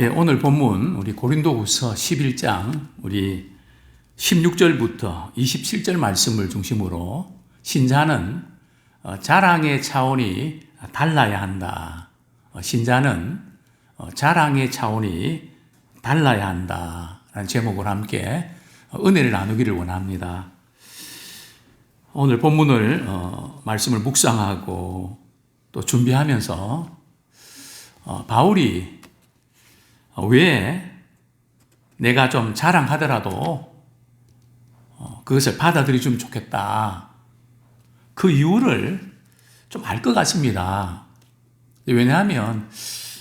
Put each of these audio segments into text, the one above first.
예, 오늘 본문 우리 고린도후서 11장 우리 16절부터 27절 말씀을 중심으로 신자는 어, 자랑의 차원이 달라야 한다. 어, 신자는 어, 자랑의 차원이 달라야 한다. 라는 제목으로 함께 은혜를 나누기를 원합니다. 오늘 본문을 말씀을 묵상하고 또 준비하면서 바울이 왜 내가 좀 자랑하더라도 그것을 받아들여주면 좋겠다. 그 이유를 좀 알 것 같습니다. 왜냐하면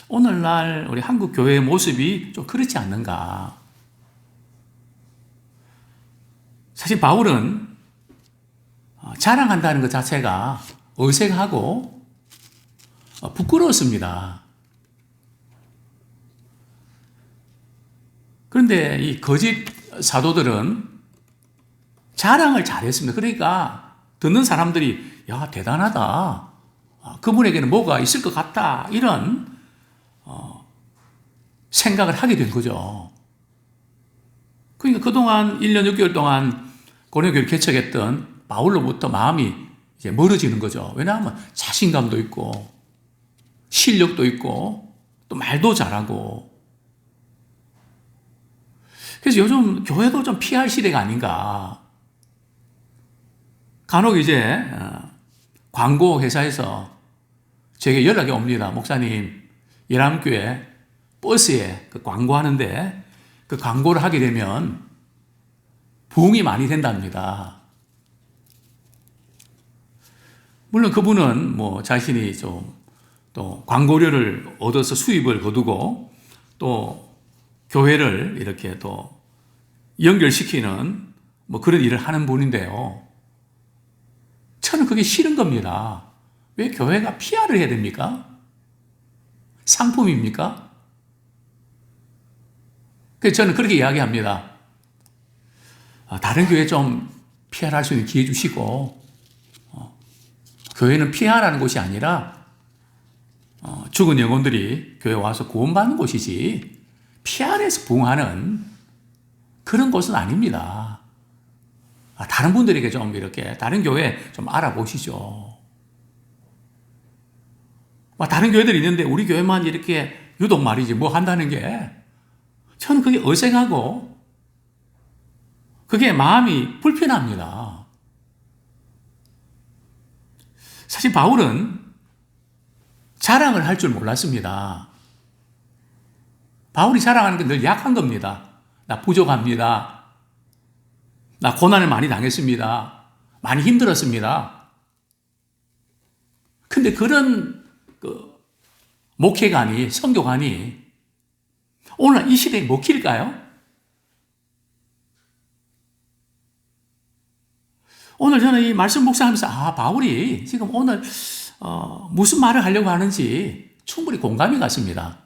오늘날 우리 한국 교회의 모습이 좀 그렇지 않는가. 사실 바울은 자랑한다는 것 자체가 어색하고 부끄러웠습니다. 그런데 이 거짓 사도들은 자랑을 잘했습니다. 그러니까 듣는 사람들이 야 대단하다. 아, 그분에게는 뭐가 있을 것 같다. 이런 어, 생각을 하게 된 거죠. 그러니까 그동안 1년 6개월 동안 고려교를 개척했던 바울로부터 마음이 이제 멀어지는 거죠. 왜냐하면 자신감도 있고 실력도 있고 또 말도 잘하고 그래서 요즘 교회도 좀 피할 시대가 아닌가. 간혹 이제 어, 광고 회사에서 제게 연락이 옵니다. 목사님, 예람교회 버스에 그 광고하는데 그 광고를 하게 되면 부흥이 많이 된답니다. 물론 그분은 뭐 자신이 좀 또 광고료를 얻어서 수입을 거두고 또 교회를 이렇게 또 연결시키는 뭐 그런 일을 하는 분인데요. 저는 그게 싫은 겁니다. 왜 교회가 PR을 해야 됩니까? 상품입니까? 그래서 저는 그렇게 이야기합니다. 아, 다른 교회 좀 PR 할수 있는 기회 주시고, 어, 교회는 PR하는 곳이 아니라, 어, 죽은 영혼들이 교회 와서 구원받는 곳이지, PR에서 부흥하는 그런 곳은 아닙니다. 아, 다른 분들에게 좀 이렇게 다른 교회 좀 알아보시죠. 아, 다른 교회들이 있는데 우리 교회만 이렇게 유독 말이지 뭐 한다는 게 저는 그게 어색하고 그게 마음이 불편합니다. 사실 바울은 자랑을 할 줄 몰랐습니다. 바울이 자랑하는 게 늘 약한 겁니다. 나 부족합니다. 나 고난을 많이 당했습니다. 많이 힘들었습니다. 근데 그런 그 목회관이, 성교관이 오늘 이 시대에 먹힐까요? 오늘 저는 이 말씀 묵상하면서 아 바울이 지금 오늘 어, 무슨 말을 하려고 하는지 충분히 공감이 갔습니다.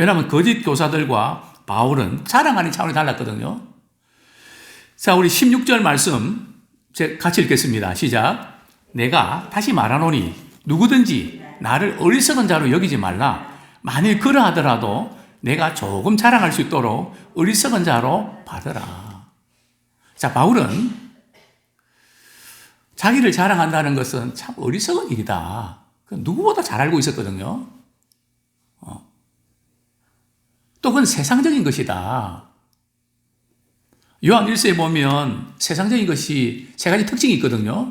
왜냐하면 거짓 교사들과 바울은 자랑하는 차원이 달랐거든요. 자, 우리 16절 말씀 같이 읽겠습니다. 시작. 내가 다시 말하노니 누구든지 나를 어리석은 자로 여기지 말라. 만일 그러하더라도 내가 조금 자랑할 수 있도록 어리석은 자로 받으라. 자, 바울은 자기를 자랑한다는 것은 참 어리석은 일이다. 누구보다 잘 알고 있었거든요. 또 그건 세상적인 것이다. 요한 1세에 보면 세상적인 것이 세 가지 특징이 있거든요.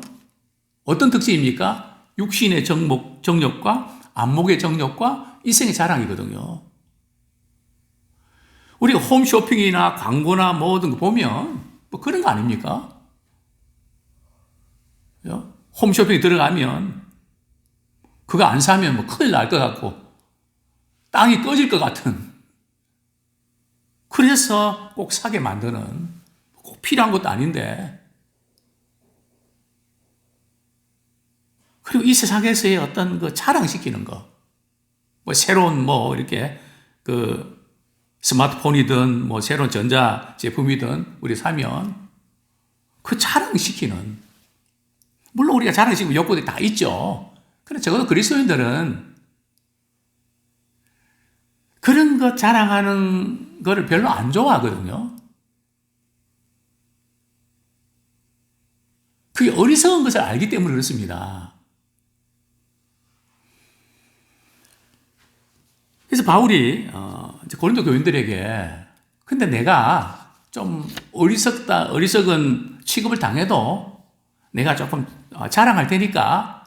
어떤 특징입니까? 육신의 정목, 정력과 안목의 정력과 이생의 자랑이거든요. 우리가 홈쇼핑이나 광고나 뭐든 거 보면 뭐 그런 거 아닙니까? 홈쇼핑에 들어가면 그거 안 사면 뭐 큰일 날 것 같고 땅이 꺼질 것 같은 그래서 꼭 사게 만드는 꼭 필요한 것도 아닌데. 그리고 이 세상에서의 어떤 그 자랑시키는 거, 뭐 새로운 뭐 이렇게 그 스마트폰이든 뭐 새로운 전자 제품이든 우리 사면 그 자랑시키는. 물론 우리가 자랑시키는 욕구들이 다 있죠. 그런데 적어도 그리스도인들은 것 자랑하는 거를 별로 안 좋아하거든요. 그게 어리석은 것을 알기 때문에 그렇습니다. 그래서 바울이 어, 고린도 교인들에게 근데 내가 좀 어리석다 어리석은 취급을 당해도 내가 조금 어, 자랑할 테니까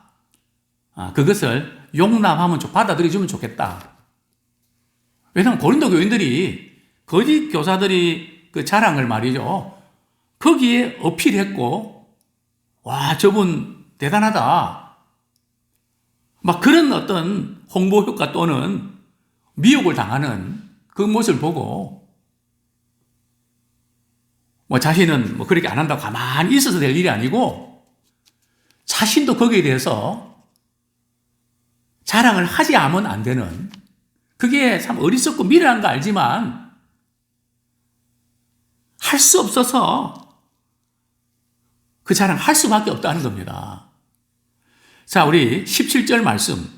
아, 그것을 용납하면 좀 받아들여주면 좋겠다. 왜냐하면 고린도 교인들이 거짓 교사들이 그 자랑을 말이죠. 거기에 어필했고, 와, 저분 대단하다. 막 그런 어떤 홍보 효과 또는 미혹을 당하는 그 모습을 보고, 뭐 자신은 뭐 그렇게 안 한다고 가만히 있어서 될 일이 아니고, 자신도 거기에 대해서 자랑을 하지 않으면 안 되는 그게 참 어리석고 미련한 거 알지만 할 수 없어서 그 자랑 할 수밖에 없다는 겁니다. 자, 우리 17절 말씀.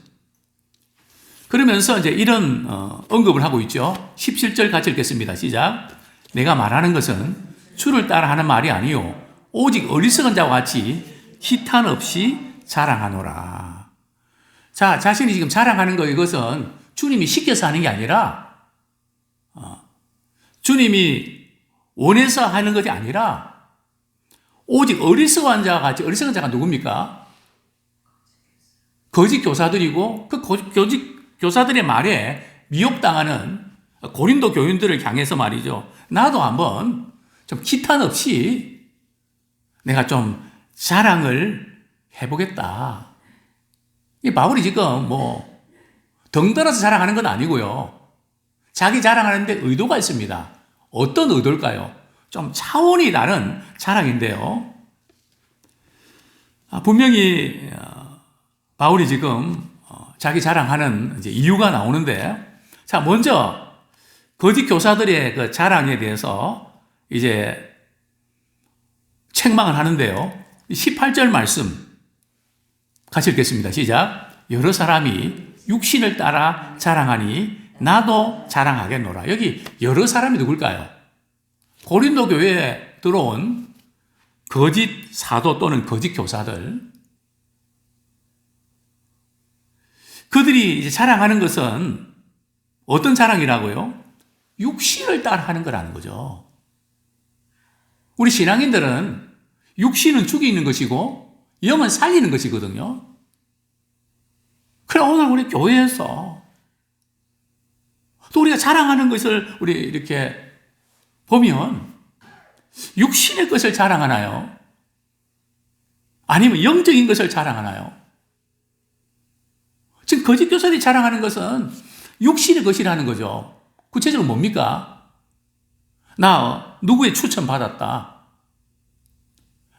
그러면서 이제 이런 어, 언급을 하고 있죠. 17절 같이 읽겠습니다. 시작. 내가 말하는 것은 주를 따라 하는 말이 아니요 오직 어리석은 자와 같이 희탄 없이 자랑하노라. 자, 자신이 지금 자랑하는 거 이것은 주님이 시켜서 하는 게 아니라, 어, 주님이 원해서 하는 것이 아니라, 오직 어리석은 자와 같이, 어리석은 자가 누굽니까? 거짓 교사들이고, 그 거짓 교사들의 말에 미혹당하는 고린도 교인들을 향해서 말이죠. 나도 한번 좀 기탄 없이 내가 좀 자랑을 해보겠다. 이 바울이 지금 뭐 덩달아서 자랑하는 건 아니고요. 자기 자랑하는데 의도가 있습니다. 어떤 의도일까요? 좀 차원이 다른 자랑인데요. 아, 분명히 어, 바울이 지금 어, 자기 자랑하는 이유가 나오는데, 자 먼저 거짓 교사들의 그 자랑에 대해서 이제 책망을 하는데요. 18절 말씀 같이 읽겠습니다. 시작. 여러 사람이 육신을 따라 자랑하니 나도 자랑하겠노라. 여기 여러 사람이 누굴까요? 고린도 교회에 들어온 거짓 사도 또는 거짓 교사들. 그들이 이제 자랑하는 것은 어떤 자랑이라고요? 육신을 따라 하는 거라는 거죠. 우리 신앙인들은 육신은 죽이는 것이고 영은 살리는 것이거든요. 그래, 오늘 우리 교회에서 또 우리가 자랑하는 것을 우리 이렇게 보면 육신의 것을 자랑하나요? 아니면 영적인 것을 자랑하나요? 지금 거짓 교사들이 자랑하는 것은 육신의 것이라는 거죠. 구체적으로 뭡니까? 나 누구의 추천 받았다.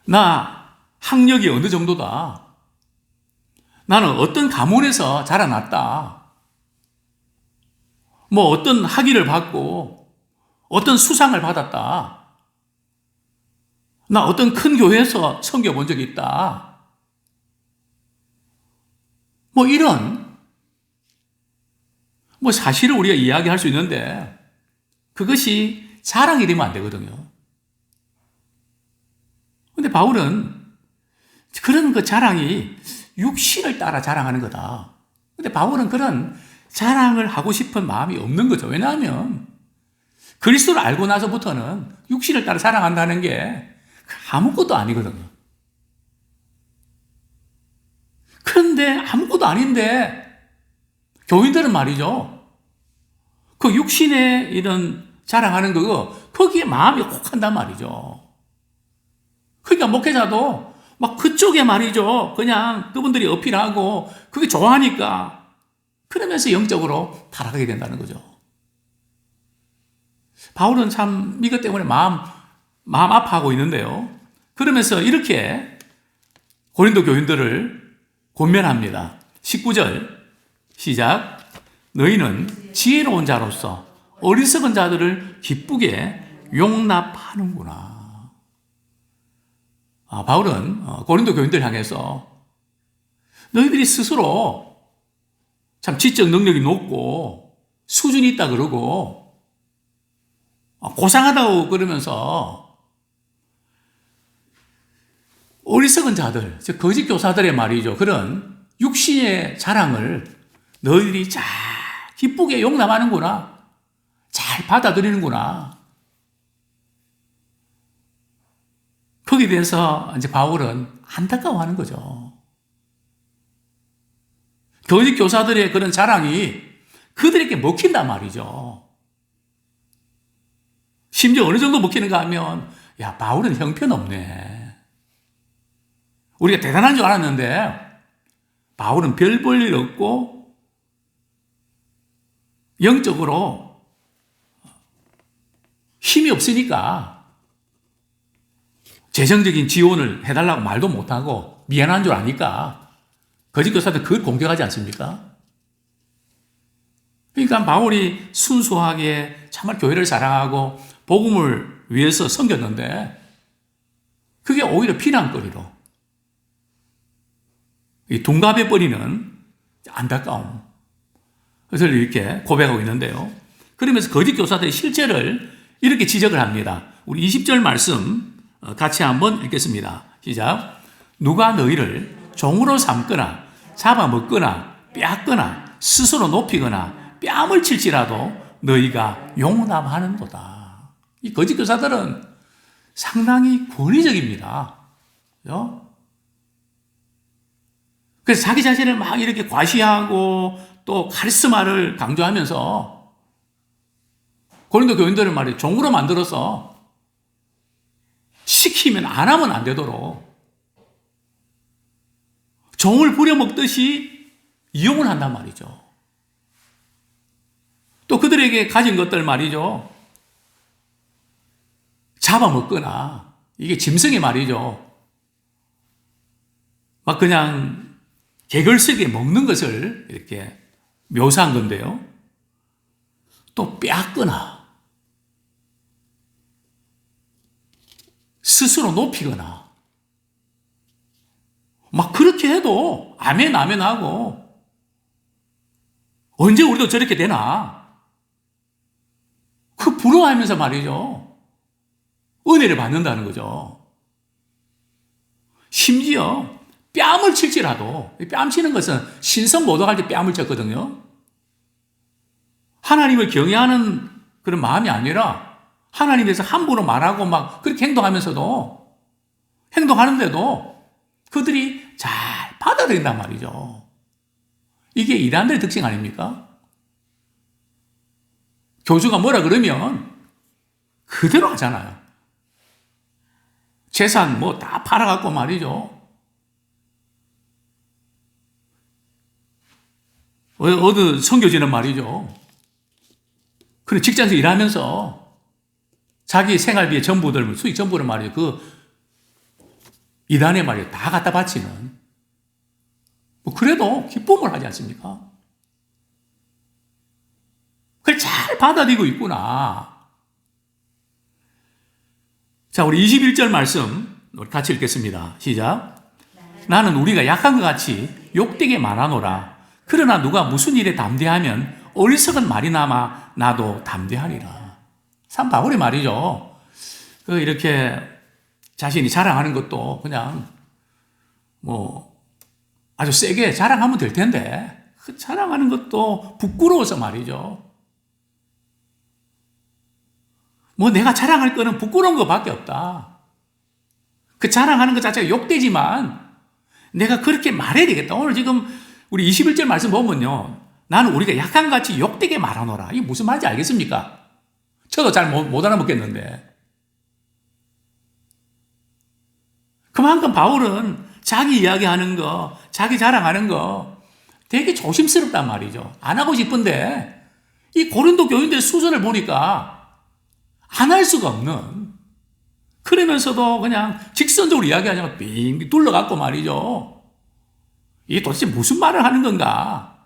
나 학력이 어느 정도다. 나는 어떤 가문에서 자라났다. 뭐 어떤 학위를 받고 어떤 수상을 받았다. 나 어떤 큰 교회에서 섬겨 본 적이 있다. 뭐 이런 뭐 사실을 우리가 이야기할 수 있는데 그것이 자랑이 되면 안 되거든요. 근데 바울은 그런 그 자랑이 육신을 따라 자랑하는 거다. 근데 바울은 그런 자랑을 하고 싶은 마음이 없는 거죠. 왜냐하면 그리스도를 알고 나서부터는 육신을 따라 자랑한다는 게 아무것도 아니거든요. 그런데 아무것도 아닌데 교인들은 말이죠. 그 육신의 이런 자랑하는 거 거기에 마음이 혹한단 말이죠. 그러니까 목회자도 막 그쪽에 말이죠. 그냥 그분들이 어필하고 그게 좋아하니까 그러면서 영적으로 타락하게 된다는 거죠. 바울은 참 이것 때문에 마음, 마음 아파하고 있는데요. 그러면서 이렇게 고린도 교인들을 권면합니다. 19절 시작. 너희는 지혜로운 자로서 어리석은 자들을 기쁘게 용납하는구나. 아, 바울은 어, 고린도 교인들 향해서 너희들이 스스로 참 지적 능력이 높고 수준이 있다 그러고 아, 고상하다고 그러면서 어리석은 자들, 즉 거짓 교사들의 말이죠. 그런 육신의 자랑을 너희들이 잘 기쁘게 용납하는구나. 잘 받아들이는구나. 거기에 대해서 이제 바울은 안타까워하는 거죠. 거짓 교사들의 그런 자랑이 그들에게 먹힌단 말이죠. 심지어 어느 정도 먹히는가 하면, 야, 바울은 형편없네. 우리가 대단한 줄 알았는데, 바울은 별 볼 일 없고, 영적으로 힘이 없으니까, 재정적인 지원을 해달라고 말도 못하고, 미안한 줄 아니까, 거짓 교사들 그걸 공격하지 않습니까? 그러니까 바울이 순수하게 참말 교회를 사랑하고 복음을 위해서 섬겼는데 그게 오히려 피난거리로 이 둔갑해 버리는 안타까움. 그래서 이렇게 고백하고 있는데요. 그러면서 거짓 교사들의 실체를 이렇게 지적을 합니다. 우리 20절 말씀 같이 한번 읽겠습니다. 시작. 누가 너희를 종으로 삼거나 잡아먹거나 빼앗거나 스스로 높이거나 뺨을 칠지라도 너희가 용납하는도다. 이 거짓 교사들은 상당히 권위적입니다. 그죠? 그래서 자기 자신을 막 이렇게 과시하고 또 카리스마를 강조하면서 고린도 교인들을 말이 종으로 만들어서 시키면 안 하면 안 되도록 종을 부려먹듯이 이용을 한단 말이죠. 또 그들에게 가진 것들 말이죠. 잡아먹거나, 이게 짐승의 말이죠. 막 그냥 개걸스게 먹는 것을 이렇게 묘사한 건데요. 또 빼앗거나, 스스로 높이거나, 해도 아멘, 아멘 하고, 언제 우리도 저렇게 되나? 그 부러워하면서 말이죠. 은혜를 받는다는 거죠. 심지어 뺨을 칠지라도, 뺨 치는 것은 신성 모독할 때 뺨을 쳤거든요. 하나님을 경외하는 그런 마음이 아니라 하나님에서 함부로 말하고 막 그렇게 행동하면서도 행동하는데도 그들이 잘 받아들인단 말이죠. 이게 이단들의 특징 아닙니까? 교주가 뭐라 그러면 그대로 하잖아요. 재산 뭐 다 팔아갖고 말이죠. 어느 선교지는 말이죠. 그래 직장에서 일하면서 자기 생활비의 전부들, 수익 전부를 말이죠. 그 이단에 말이죠. 다 갖다 바치는. 뭐 그래도 기쁨을 하지 않습니까? 그걸 잘 받아들이고 있구나. 자, 우리 21절 말씀 같이 읽겠습니다. 시작. 나는 우리가 약한 것 같이 욕되게 말하노라. 그러나 누가 무슨 일에 담대하면 어리석은 말이 남아 나도 담대하리라. 참 바울의 말이죠. 그 이렇게 자신이 자랑하는 것도 그냥 뭐 아주 세게 자랑하면 될 텐데 그 자랑하는 것도 부끄러워서 말이죠. 뭐 내가 자랑할 거는 부끄러운 것밖에 없다. 그 자랑하는 것 자체가 욕되지만 내가 그렇게 말해야 되겠다. 오늘 지금 우리 21절 말씀 보면요. 나는 우리가 약한 같이 욕되게 말하노라. 이게 무슨 말인지 알겠습니까? 저도 잘 못 알아먹겠는데. 그만큼 바울은 자기 이야기하는 거, 자기 자랑하는 거 되게 조심스럽단 말이죠. 안 하고 싶은데 이 고린도 교인들의 수준을 보니까 안 할 수가 없는 그러면서도 그냥 직선적으로 이야기하냐고 빙 둘러갖고 말이죠. 이게 도대체 무슨 말을 하는 건가?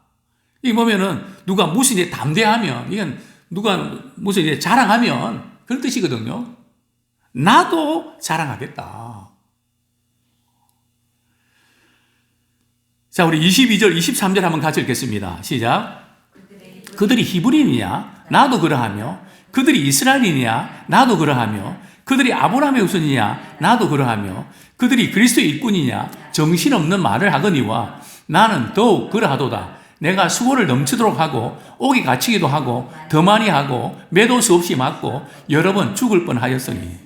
이 보면은 누가 무슨 일에 담대하면 이건 누가 무슨 일에 자랑하면 그런 뜻이거든요. 나도 자랑하겠다. 자, 우리 22절, 23절 한번 같이 읽겠습니다. 시작. 그들이 히브리인이냐? 나도 그러하며 그들이 이스라엘이냐? 나도 그러하며 그들이 아브라함의 후손이냐? 나도 그러하며 그들이 그리스도의 일꾼이냐? 정신없는 말을 하거니와 나는 더욱 그러하도다. 내가 수고를 넘치도록 하고 옥이 갇히기도 하고 더 많이 하고 매도 수 없이 맞고 여러 번 죽을 뻔하였으니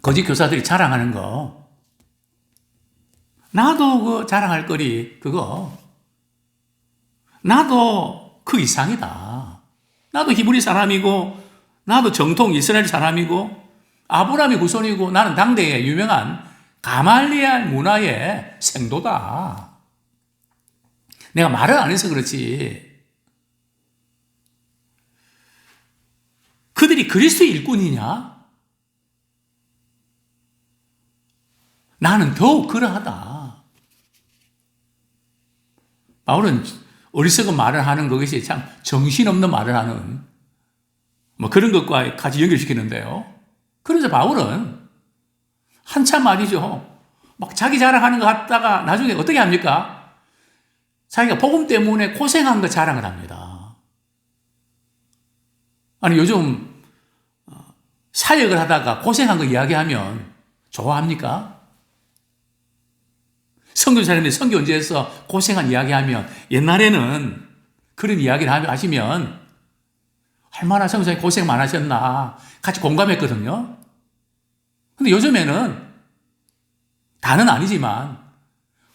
거짓 교사들이 자랑하는 거 나도 그 자랑할 거리 그거 나도 그 이상이다. 나도 히브리 사람이고 나도 정통 이스라엘 사람이고 아브라함이 후손이고 나는 당대의 유명한 가말리알 문화의 생도다. 내가 말을 안 해서 그렇지. 그들이 그리스도의 일꾼이냐? 나는 더욱 그러하다. 바울은 어리석은 말을 하는 것이 참 정신없는 말을 하는 뭐 그런 것과 같이 연결시키는데요. 그래서 바울은 한참 말이죠. 막 자기 자랑하는 것 같다가 나중에 어떻게 합니까? 자기가 복음 때문에 고생한 거 자랑을 합니다. 아니 요즘 어, 사역을 하다가 고생한 거 이야기하면 좋아합니까? 성교사님이 성교 언제에서 고생한 이야기하면 옛날에는 그런 이야기를 하시면 얼마나 성교사님 고생 많으셨나 같이 공감했거든요. 근데 요즘에는 다는 아니지만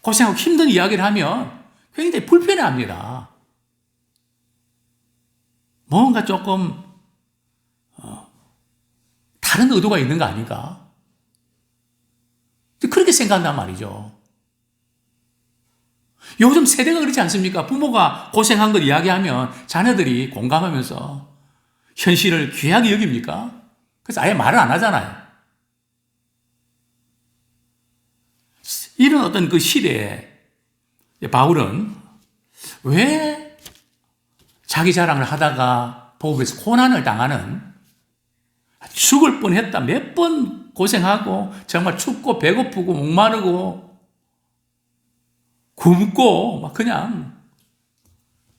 고생하고 힘든 이야기를 하면 굉장히 불편해 합니다. 뭔가 조금 어, 다른 의도가 있는 거 아닌가? 그렇게 생각한단 말이죠. 요즘 세대가 그렇지 않습니까? 부모가 고생한 걸 이야기하면 자녀들이 공감하면서 현실을 귀하게 여깁니까? 그래서 아예 말을 안 하잖아요. 이런 어떤 그 시대에 바울은 왜 자기 자랑을 하다가 복음에서 고난을 당하는 죽을 뻔했다 몇 번 고생하고 정말 춥고 배고프고 목마르고 굶고 막 그냥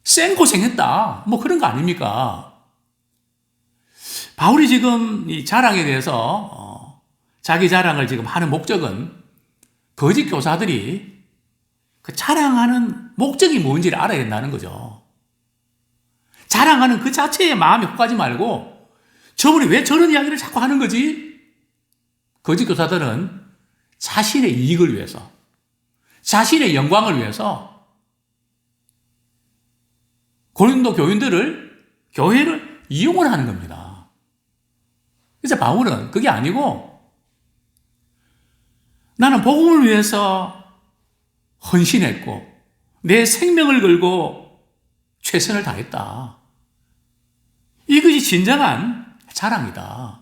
생 고생했다 뭐 그런 거 아닙니까? 바울이 지금 이 자랑에 대해서 어, 자기 자랑을 지금 하는 목적은 거짓 교사들이 그 자랑하는 목적이 뭔지를 알아야 된다는 거죠. 자랑하는 그 자체에 마음이 혹하지 말고 저분이 왜 저런 이야기를 자꾸 하는 거지? 거짓 교사들은 자신의 이익을 위해서, 자신의 영광을 위해서 고린도 교인들을, 교회를 이용을 하는 겁니다. 그래서 바울은 그게 아니고 나는 복음을 위해서 헌신했고 내 생명을 걸고 최선을 다했다. 이것이 진정한 자랑이다.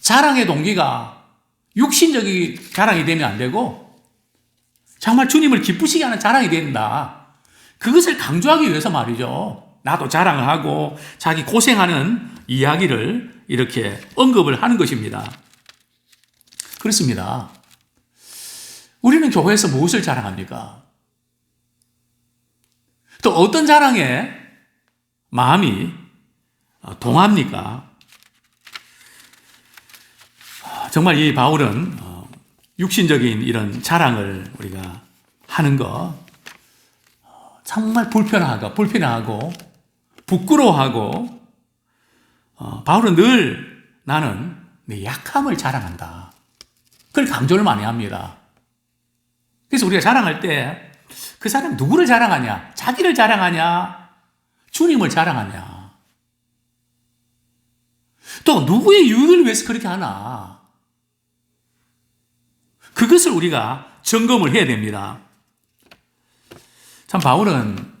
자랑의 동기가 육신적인 자랑이 되면 안 되고 정말 주님을 기쁘시게 하는 자랑이 된다. 그것을 강조하기 위해서 말이죠. 나도 자랑을 하고 자기 고생하는 이야기를 이렇게 언급을 하는 것입니다. 그렇습니다. 우리는 교회에서 무엇을 자랑합니까? 또 어떤 자랑에 마음이 동합니까? 정말 이 바울은 어, 육신적인 이런 자랑을 우리가 하는 거 어, 정말 불편하고 불편하고 부끄러워하고 어, 바울은 늘 나는 내 약함을 자랑한다. 그걸 강조를 많이 합니다. 그래서 우리가 자랑할 때 그 사람 누구를 자랑하냐? 자기를 자랑하냐? 주님을 자랑하냐? 또 누구의 유익을 위해서 그렇게 하나? 그것을 우리가 점검을 해야 됩니다. 참 바울은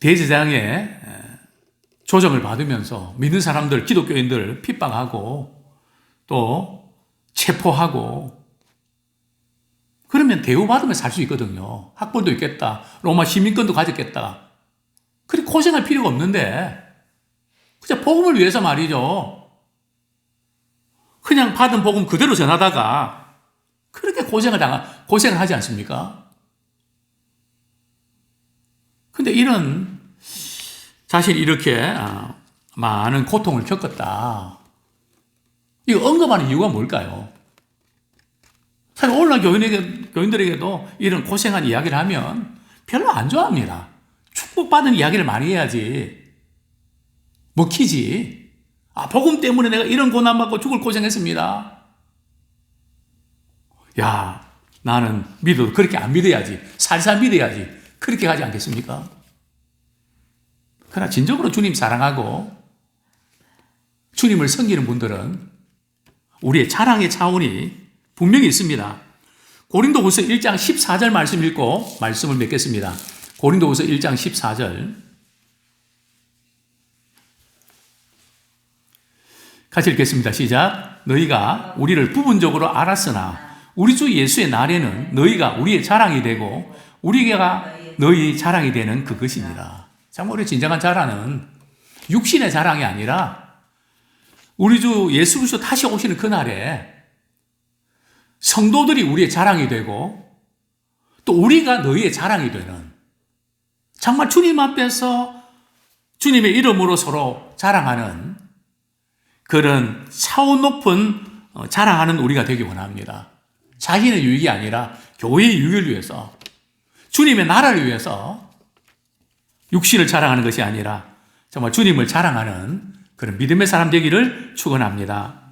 대제장의 조정을 받으면서 믿는 사람들, 기독교인들 핍박하고 또 체포하고 그러면 대우받으면 살 수 있거든요. 학벌도 있겠다. 로마 시민권도 가졌겠다. 그리 고생할 필요가 없는데 그냥 복음을 위해서 말이죠. 그냥 받은 복음 그대로 전하다가 그렇게 고생을 당하, 고생을 하지 않습니까? 근데 이런 자신이 이렇게 아, 많은 고통을 겪었다. 이거 언급하는 이유가 뭘까요? 사실 오늘날 교인에게, 교인들에게도 이런 고생한 이야기를 하면 별로 안 좋아합니다. 축복받은 이야기를 많이 해야지. 먹히지. 아, 복음 때문에 내가 이런 고난받고 죽을 고생했습니다. 야, 나는 믿어도 그렇게 안 믿어야지. 살살 믿어야지. 그렇게 하지 않겠습니까? 그러나 진정으로 주님 사랑하고 주님을 섬기는 분들은 우리의 자랑의 차원이 분명히 있습니다. 고린도후서 1장 14절 말씀 읽고 말씀을 맺겠습니다. 고린도후서 1장 14절 같이 읽겠습니다. 시작. 너희가 우리를 부분적으로 알았으나 우리 주 예수의 날에는 너희가 우리의 자랑이 되고 우리가 너희 자랑이 되는 그것이니라. 참 우리 진정한 자랑은 육신의 자랑이 아니라 우리 주 예수 그리스도 다시 오시는 그날에 성도들이 우리의 자랑이 되고 또 우리가 너희의 자랑이 되는 정말 주님 앞에서 주님의 이름으로 서로 자랑하는 그런 차원 높은 어, 자랑하는 우리가 되기 원합니다. 자신의 유익이 아니라 교회의 유익을 위해서 주님의 나라를 위해서 육신을 자랑하는 것이 아니라 정말 주님을 자랑하는 그런 믿음의 사람 되기를 축원합니다.